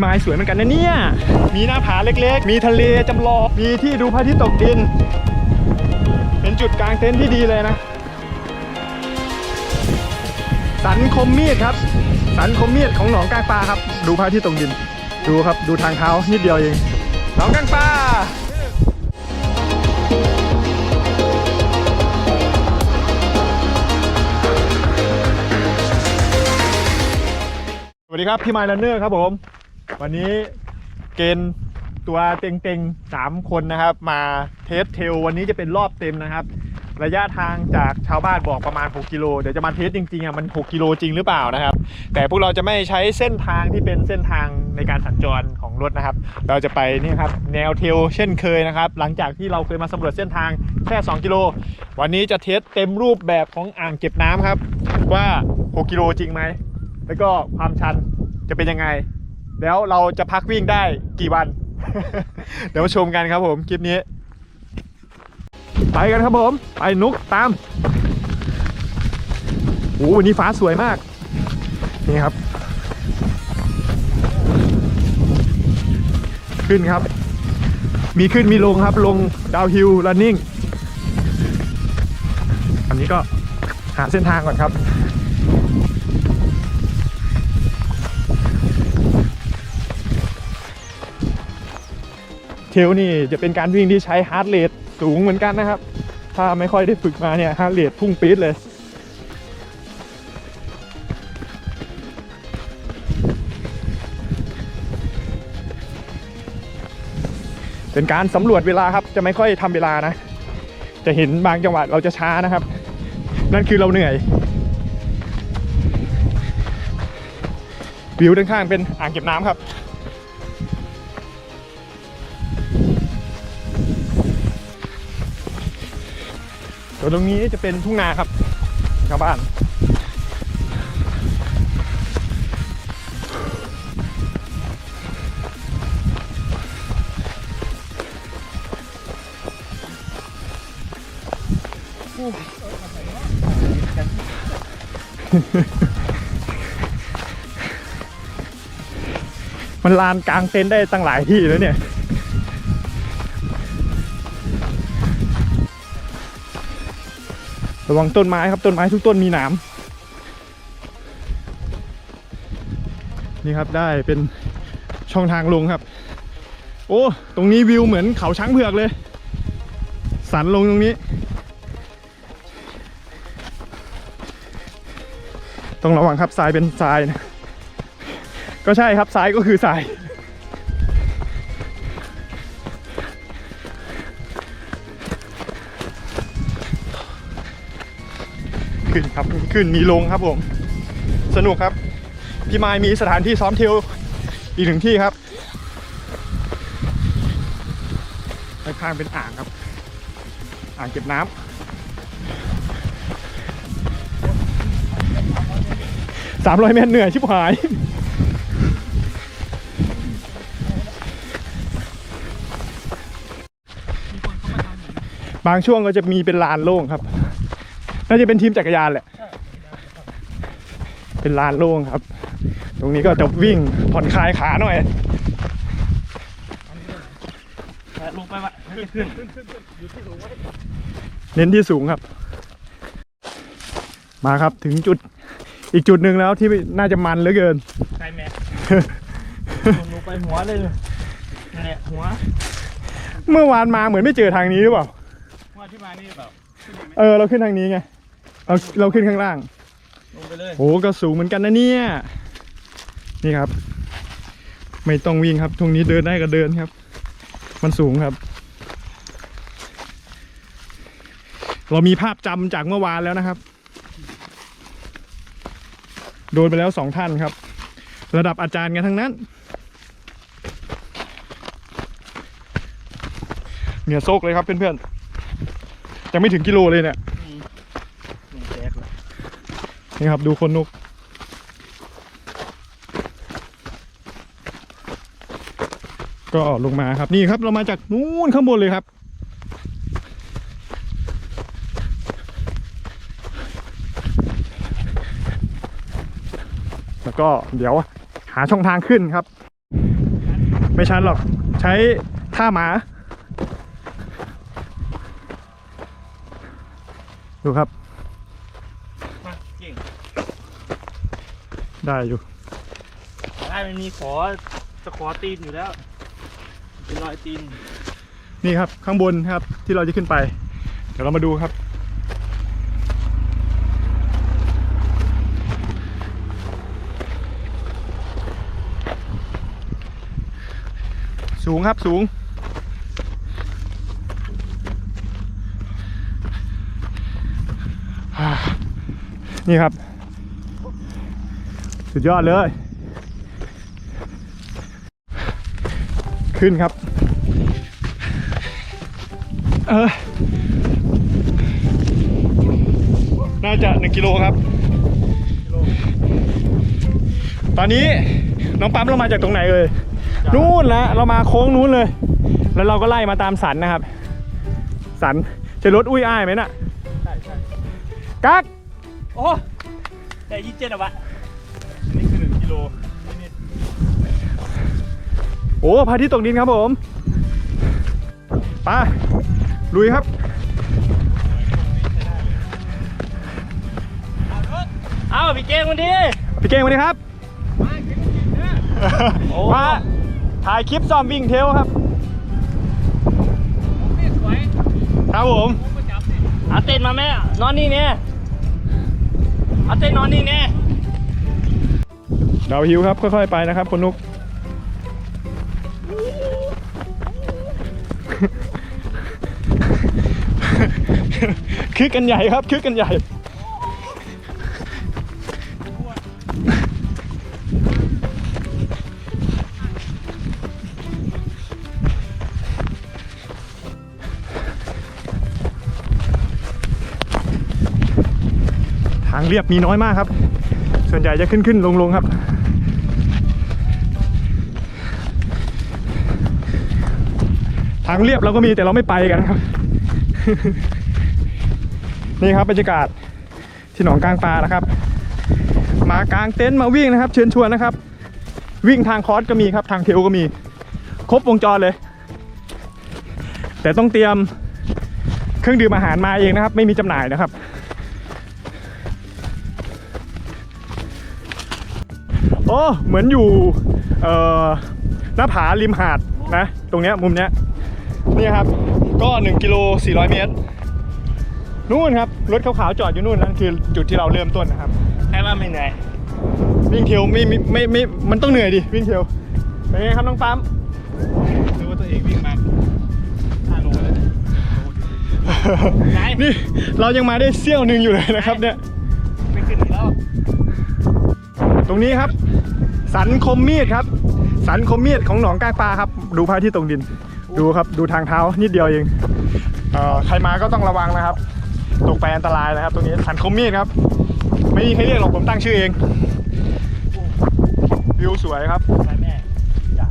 ไม้สวยเหมือนกันนะเนี่ย มีหน้าผาเล็กๆ มีทะเลจำลอง มีที่ดูพระอาทิตย์ตกดิน เป็นจุดกลางเต็นท์ที่ดีเลยนะ สันคมมีดครับ สันคมมีดของหนองกลางปลาครับ ดูพระอาทิตย์ตกดิน ดูครับ ดูทางเท้านิดเดียวเอง หนองกลางปลาสวัสดีครับพี่ไมล์ลันเนอร์ครับผม วันนี้เกณฑ์ตัวเต็งๆสามคนนะครับ มาเทสเทลวันนี้จะเป็นรอบเต็มนะครับ ระยะทางจากชาวบ้านบอกประมาณ 6กิโลเดี๋ยวจะมาเทสจริงๆอะมัน 6กิโลจริงหรือเปล่านะครับ แต่พวกเราจะไม่ใช้เส้นทางที่เป็นเส้นทางในการสัญจรของรถนะครับ เราจะไปนี่ครับแนวเทลเช่นเคยนะครับ หลังจากที่เราเคยมาสำรวจเส้นทางแค่ 2 กิโล วันนี้จะเทสเต็มรูปแบบของอ่างเก็บน้ำครับ ว่า 6กิโลจริงไหมแล้วก็ความชันจะเป็นยังไง แล้วเราจะพักวิ่งได้กี่วัน เดี๋ยวมาชมกันครับผมคลิปนี้ ไปกันครับผม ไปนุกตามโอ้วันนี้ฟ้าสวยมาก นี่ครับ ขึ้นครับ มีขึ้นมีลงครับลงดาวฮิลลันนิ่งอันนี้ก็หาเส้นทางก่อนครับ เทลนี่จะเป็นการวิ่งที่ใช้ฮาร์ดเรทสูงเหมือนกันนะครับ ถ้าไม่ค่อยได้ฝึกมาเนี่ยฮาร์ดเรทพุ่งปี๊ดเลยเป็นการสำรวจเวลาครับ จะไม่ค่อยทำเวลานะ จะเห็นบางจังหวะเราจะช้านะครับ นั่นคือเราเหนื่อย วิวด้านข้างเป็นอ่างเก็บน้ำครับ ส่วนตรงนี้จะเป็นทุ่งนาครับชาวบ้านมันลานกลางเต็นท์ได้ตั้งหลายที่แล้วเนี่ย ระวังต้นไม้ครับต้นไม้ทุกต้นมีหนามนี่ครับได้เป็นช่องทางลงครับ โอ้ตรงนี้วิวเหมือนเขาช้างเผือกเลย สันลงตรงนี้ ต้องระวังครับทรายเป็นทรายนะก็ใช่ครับทรายก็คือทราย ขึ้นครับขึ้นมีลงครับผม สนุกครับ พี่มายมีสถานที่ซ้อมเทลอีกหนึ่งที่ครับด้านข้างเป็นอ่างครับ อ่างเก็บน้ำสามร้อยเมตรเหนื่อยชิบหายบางช่วงก็จะมีเป็นลานโล่งครับ น่าจะเป็นทีมจักรยานแหละ เป็นลานโล่งครับ ตรงนี้ก็จะวิ่งผ่อนคลายขาหน่อยลงไปวะขึ้นเน้นที่สูงครับ มาครับถึงจุดอีกจุดหนึ่งแล้วที่น่าจะมันเหลือเกินใช่แม่ลงไปหัวเลยนั่นแหละหัว เมื่อวานมาเหมือนไม่เจอทางนี้หรือเปล่าหัวที่มานี่แบบเออ เราขึ้นทางนี้ไง เราเราขึ้นข้างล่างลงไปเลยโอ้ก็สูงเหมือนกันนะเนี่ย นี่ครับ ไม่ต้องวิ่งครับตรงนี้เดินได้ก็เดินครับ มันสูงครับ เรามีภาพจำจากเมื่อวานแล้วนะครับ โดนไปแล้วสองท่านครับ ระดับอาจารย์กันทั้งนั้น เหนือโซกเลยครับเพื่อนๆยังไม่ถึงกิโลเลยเนี่ยนี่แจกเลย นี่ครับดูคนนกก็ลงมาครับนี่ครับเรามาจากนู้นข้างบนเลยครับแล้วก็เดี๋ยวหาช่องทางขึ้นครับ ไม่ชันหรอกใช้ท่าหมา ดูครับ มาเก่ง ได้อยู่ ได้มันมีขอจะขอตีนอยู่แล้วเป็นรอยตีน นี่ครับข้างบนครับที่เราจะขึ้นไป เดี๋ยวเรามาดูครับ สูงครับสูงอ่านี่ครับ สุดยอดเลย ขึ้นครับ เออ น่าจะหนึ่งกิโลครับ ตอนนี้น้องปั๊มเรามาจากตรงไหนเลยนู่นละเรามาโค้งนู้นเลย แล้วเราก็ไล่มาตามสันนะครับ สันจะรถอุ้ยอ้ายไหมน่ะ ใช่ใช่กักโอ้แต่ยี่สิบเจ็ดอะวะ นี่คือหนึ่งกิโลโอ้พระอาทิตย์ตกดินครับผมไปลุยครับเอาพี่เก่งมันดิพี่เก่งสวัสดีครับโอ้มาถ่ายคลิปซ้อมวิ่งเทลครับครับผมเอาเต้นมาแม่นอนนี่เนี่ยเอาเต้นนอนนี่เนี่ย ดาวฮิวครับค่อยๆไปนะครับคุณนุกคึกกันใหญ่ครับคึกกันใหญ่ทางเรียบมีน้อยมากครับ ส่วนใหญ่จะขึ้นขึ้นลงลงครับ ทางเรียบเราก็มีแต่เราไม่ไปกันครับ นี่ครับบรรยากาศที่หนองกลางปลานะครับ มากลางเต็นท์มาวิ่งนะครับ เชิญชวนนะครับ วิ่งทางคอร์สก็มีครับทางเทลก็มี ครบวงจรเลย แต่ต้องเตรียมเครื่องดื่มอาหารมาเองนะครับ ไม่มีจำหน่ายนะครับ โอ้เหมือนอยู่หน้าผาริมหาดนะ ตรงเนี้ยมุมเนี้ย นี่ครับ ก็1กิโล400 เมตร นู่นครับ รถขาวๆจอดอยู่นู่นนั่นคือจุดที่เราเริ่มต้นนะครับใครว่าไม่เหนื่อยวิ่งเทรลไม่ไม่ไม่ไม่มันต้องเหนื่อยดิวิ่งเทรลเป็นไงครับน้องปั๊มดูว่าตัวเองวิ่งมาห้าโลแล้วไหนนี่เรายังมาได้เสี้ยวหนึ่งอยู่เลยนะครับเนี่ยไม่ขึ้นอีกแล้วตรงนี้ครับ สันคมมีดครับ สันคมมีดของหนองกลางปลาครับ ดูพระอาที่ตรงดิน ดูครับดูทางเท้านิดเดียวเองเอ่อใครมาก็ต้องระวังนะครับ ตกไปอันตรายนะครับ ตรงนี้สันคมมีดครับ ไม่มีใครเรียกหรอกผมตั้งชื่อเองวิวสวยครับ ไปแม่จ้ะ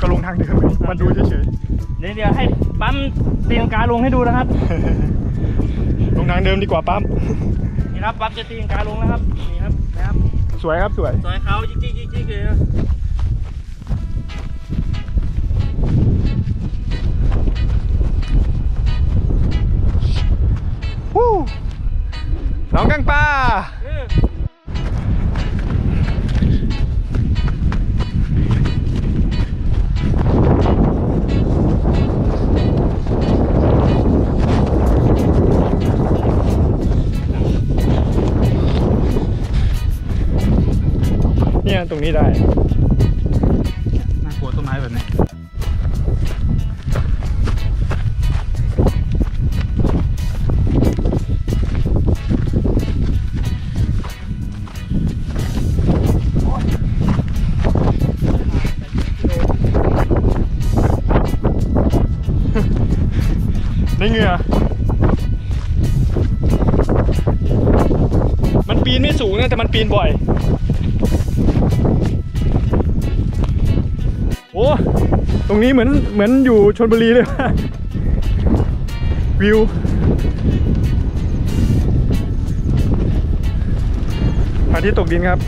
ก็ลงทางเดิมมันดูเฉยเดี๋ยวเดี๋ยวให้ปั๊มตีลังกาลงให้ดูนะครับ ๆลงทางเดิมดีกว่าปั๊มนี่ครับปั๊มจะตีลังกาลงนะครับ นี่ครับนะครับสวยครับสวย ซอยเขาจิ๊กจิ๊กจิ๊กจิ๊กเลยนะ นองกลางปลาเนี่ยตรงนี้ได้ ปีนบ่อย โอ้ ตรงนี้เหมือนเหมือนอยู่ชนบุรีเลยว่ะวิว อาทิตย์ตกดินครับ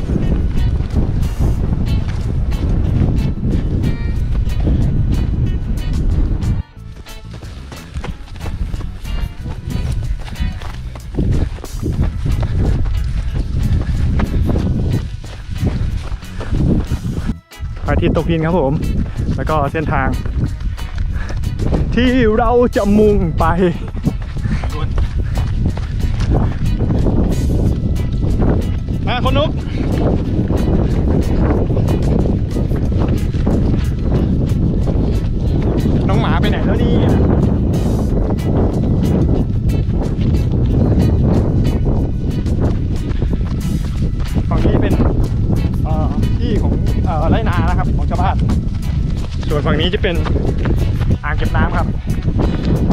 ตกดินครับผม แล้วก็เส้นทาง ที่เราจะมุ่งไป วนฝั่งนี้จะเป็นอ่างเก็บน้ำครับ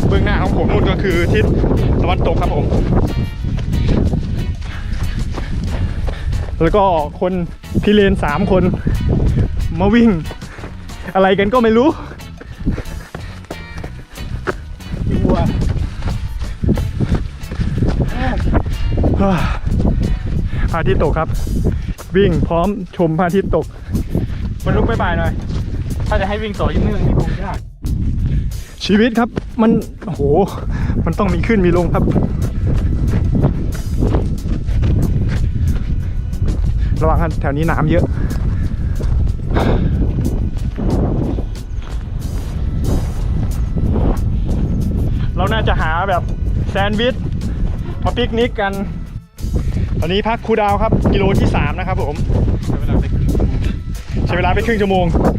เบื้องหน้าของผมนู่นก็คือทิศตะวันตกครับผม แล้วก็คนพิเรนสามคน มาวิ่ง อะไรกันก็ไม่รู้วัวพระอาทิตย์ตกครับ วิ่งพร้อมชมพระอาทิตย์ตกมันลุกไปบ่ายหน่อย ถ้าจะให้วิ่งต่อยิ่งเรื่องนี้คงยาก ชีวิตครับมันโอ้โห มันต้องมีขึ้นมีลงครับ ระวังครับแถวนี้น้ำเยอะเราน่าจะหาแบบแซนด์วิชมาปิกนิกกัน ตอนนี้พักครูดาวครับ กิโลที่ 3 นะครับผม ใช้เวลาไปครึ่งใช้เวลาไปครึ่งชั่วโมง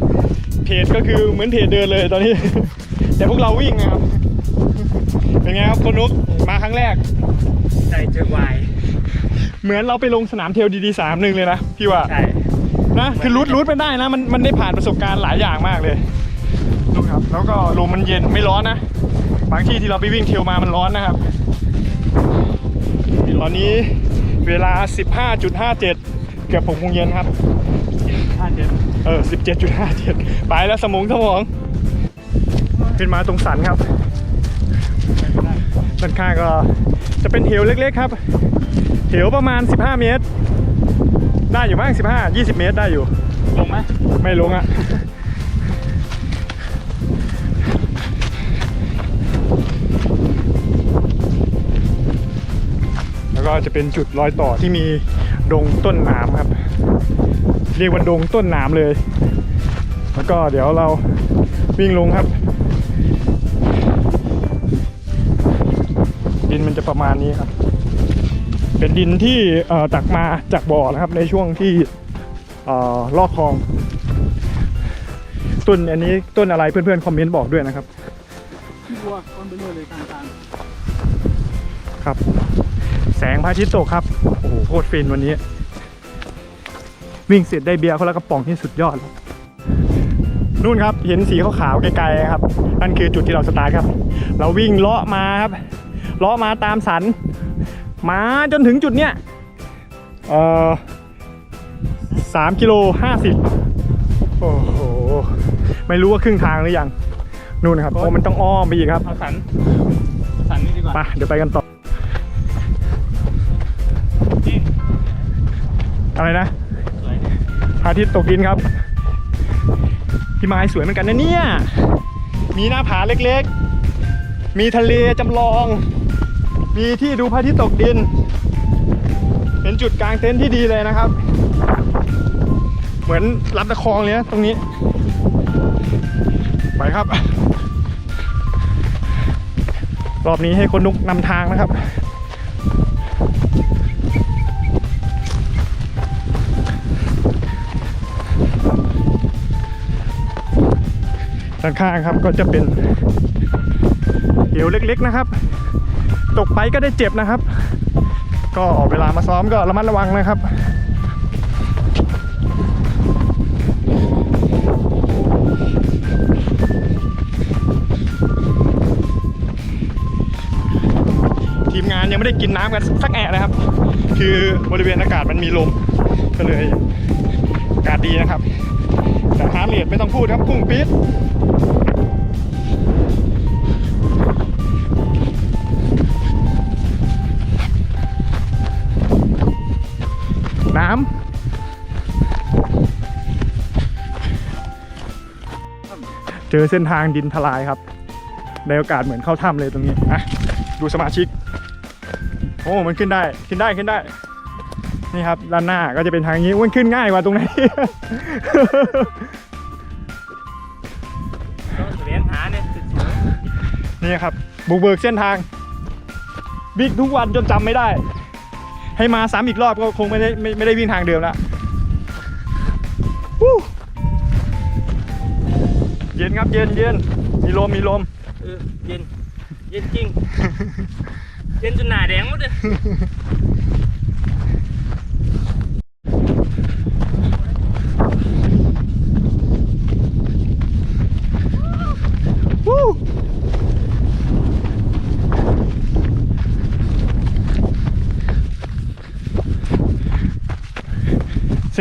เพ จก็คือเหมือนเพจเดินเลยตอนนี้ แต่พวกเราวิ่งนะครับ เป็นไงครับคนนุกมาครั้งแรกใจเจอวายเหมือนเราไปลงสนามเทลดีดีสามหนึ่งเลยนะพี่ว่าใช่นะคือรูทรูทไปได้นะ มันมันได้ผ่านประสบการณ์หลายอย่างมากเลยดูครับ แล้วก็ลมมันเย็นไม่ร้อนนะบางที่ที่เราไปวิ่งเทลมามันร้อนนะครับตอนนี้เวลา 15.57 เกือบ6โมงเย็นครับ ท่าเจ็ดเออ17.57ไปแล้วสมองสมองขึ้นมาตรงสันครับด้านข้างก็จะเป็นเหวเล็กๆครับ เหวประมาณ 15 เมตร ได้อยู่บ้าง 15 20 เมตรได้อยู่ ลงไหมไม่ลงอะ แล้วก็จะเป็นจุดรอยต่อที่มีดงต้นหนามครับ เรียกว่าดงต้นหนามเลย แล้วก็เดี๋ยวเราวิ่งลงครับ ดินมันจะประมาณนี้ครับ เป็นดินที่ตักมาจากบ่อนะครับในช่วงที่ลอกคลอง ต้นอันนี้ต้นอะไรเพื่อนๆคอมเมนต์บอกด้วยนะครับที่วัวก้นเบลอเลยกลางครับ แสงพระอาทิตย์ตกครับ โอ้โหโคตรฟินวันนี้ วิ่งเสร็จได้เบียร์คนละกระป๋องที่สุดยอดครับนู่นครับเห็นสีขาวๆไกลๆครับนั่นคือจุดที่เราสตาร์ทครับ เราวิ่งเลาะมาครับเลาะมาตามสัน มาจนถึงจุดเนี้ยเอ่อสามกิโลห้าสิบโอ้โหไม่รู้ว่าครึ่งทางหรือยังนู่นนะครับโอ้มันต้องอ้อมไปอีกครับๆเอาสันสันนี่ดีกว่าไปเดี๋ยวไปกันต่อนี่อะไรนะสวยพระ อาทิตย์ตกดินครับ พี่ไม้สวยเหมือนกันนะเนี่ย มีหน้าผาเล็กๆ มีทะเลจำลอง มีที่ดูพระอาทิตย์ตกดิน เป็นจุดกลางเต็นท์ที่ดีเลยนะครับ เหมือนรับตะคองเลยนะตรงนี้ ไปครับ รอบนี้ให้คนนุกนำทางนะครับ ด้านข้างครับก็จะเป็นเหวเล็กๆนะครับ ตกไปก็ได้เจ็บนะครับ ก็เวลามาซ้อมก็ระมัดระวังนะครับทีมงานยังไม่ได้กินน้ำกันสักแอะนะครับ คือบริเวณอากาศมันมีลม ก็เลยอากาศดีนะครับ แต่ฮาร์ดเรทไม่ต้องพูดครับพุ่งปี๊ด น้ำเจอเส้นทางดินทลายครับในโอกาสเหมือนเข้าถ้ำเลยตรงนี้อะดูสมาชิก โอ้ มันขึ้นได้ ขึ้นได้ ขึ้นได้ นี่ครับ ด้านหน้าก็จะเป็นทางนี้มันขึ้นง่ายกว่าตรงไหน นี่ครับ บุกเบิกเส้นทางวิ่งทุกวันจนจำไม่ได้ ให้มาซ้ำอีกรอบก็คงไม่ได้ไม่ไม่ได้วิ่งทางเดิมล้ววู้เย็นครับเย็นเย็นมีลมมีลมเออเย็น เย็นจริง เย็นจนหน้าแดงหมดเลย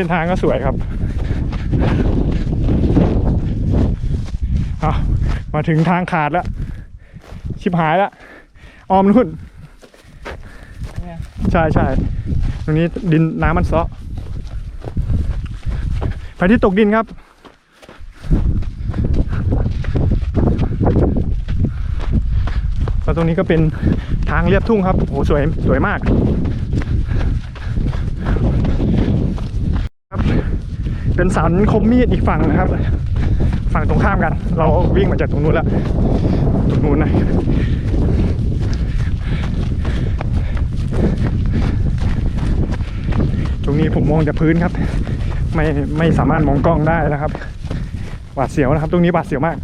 ส้นทางก็สวยครับอะมาถึงทางขาดแล้ว ชิบหายแล้วออมนุ่นใช่ใช่ตรงนี้ดินน้ำมันเซาะไปที่ตกดินครับแล้วตรงนี้ก็เป็นทางเรียบทุ่งครับโอ้โหสวยสวยมากครับ เป็นสันคมมีดอีกฝั่งนะครับ ฝั่งตรงข้ามกัน เราวิ่งมาจากตรงนู้นแล้วตรงนู้นนะตรงนี้ผมมองจากพื้นครับ ไม่ไม่สามารถมองกล้องได้นะครับหวาดเสียวนะครับ ตรงนี้หวาดเสียวมาก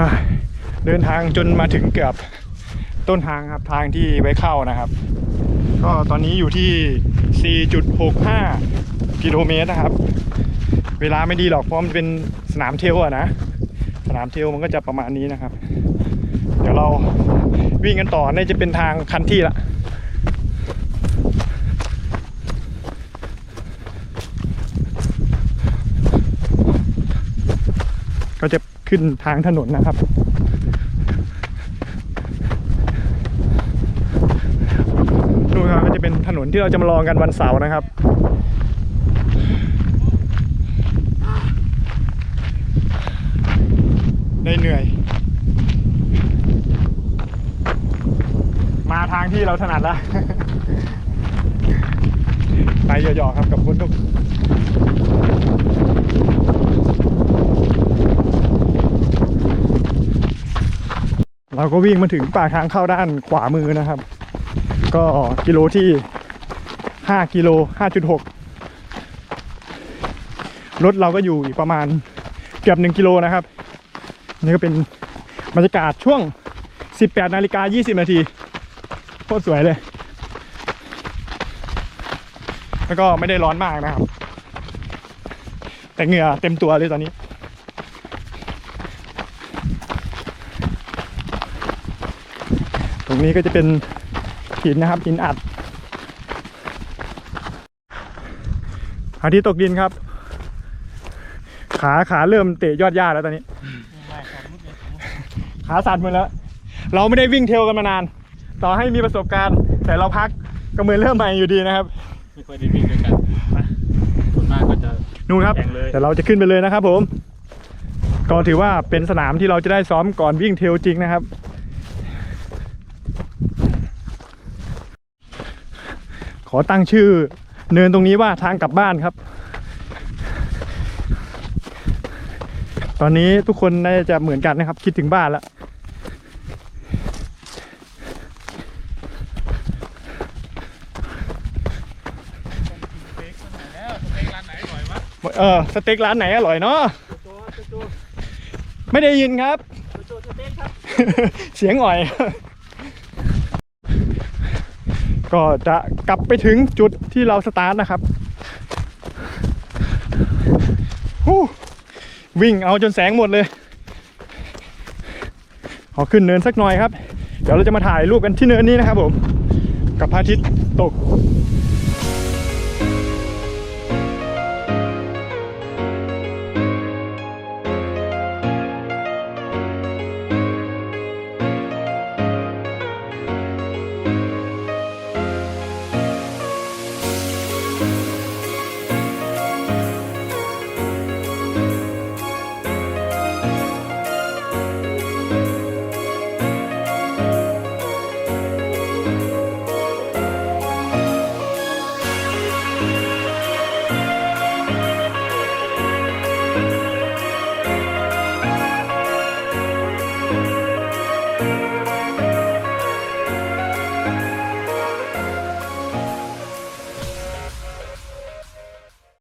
อะเดินทางจนมาถึงเกือบต้นทางครับทางที่ไว้เข้านะครับ ก็ตอนนี้อยู่ที่ 4.65 กิโลเมตรนะครับ เวลาไม่ดีหรอกเพราะมันเป็นสนามเทลอะนะ สนามเทลมันก็จะประมาณนี้นะครับ เดี๋ยวเราวิ่งกันต่อน่าจะเป็นทางคันที่ละก็จะขึ้นทางถนนนะครับ นู่นครับก็จะเป็ นที่เราจะมาลองกันวันเสาร์นะครับ ได้เหนื่อย มาทางที่เราถนัดแล้วไปหยาะๆครับกับคุณทุกเราก็วิ่งมาถึงปากทางเข้าด้านขวามือนะครับ ก็กิโลที่ 5กิโล5.6 รถเราก็อยู่อีกประมาณเกือบ 1 กิโลนะครับ นี่ก็เป็นบรรยากาศช่วง 18นาฬิกา20 นาทีโคตรสวยเลย แล้วก็ไม่ได้ร้อนมากนะครับ แต่เหงื่อเต็มตัวเลยตอนนี้ตรงนี้ก็จะเป็นหินนะครับหินอัด อาทิตย์ตกดินครับ ขาขาเริ่มเตะยอดหญ้าแล้วตอนนี้ ขาสั่นหมดแล้ว เราไม่ได้วิ่งเทรลกันมานาน ต่อให้มีประสบการณ์ แต่เราพักก็เหมือนเริ่มใหม่อยู่ดีนะครับ ไม่ค่อยได้วิ่งด้วยกันส่วนมากก็จะนู่นครับแข่งเลยแต่เราจะขึ้นไปเลยนะครับผมก็ถือว่าเป็นสนามที่เราจะได้ซ้อมก่อนวิ่งเทรลจริงนะครับ ขอตั้งชื่อ เนินตรงนี้ว่าทางกลับบ้านครับ ตอนนี้ทุกคนน่าจะเหมือนกันนะครับ คิดถึงบ้านแล้วแล้วสเต็กร้านไหนอร่อยวะเออสเต็กร้านไหนอร่อยเนาะไม่ได้ยินครับ เสียงอ่อย ก็จะกลับไปถึงจุดที่เราสตาร์ทนะครับวิ่งเอาจนแสงหมดเลย ขอขึ้นเนินสักหน่อยครับ เดี๋ยวเราจะมาถ่ายรูปกันที่เนินนี้นะครับผม กับพระอาทิตย์ตก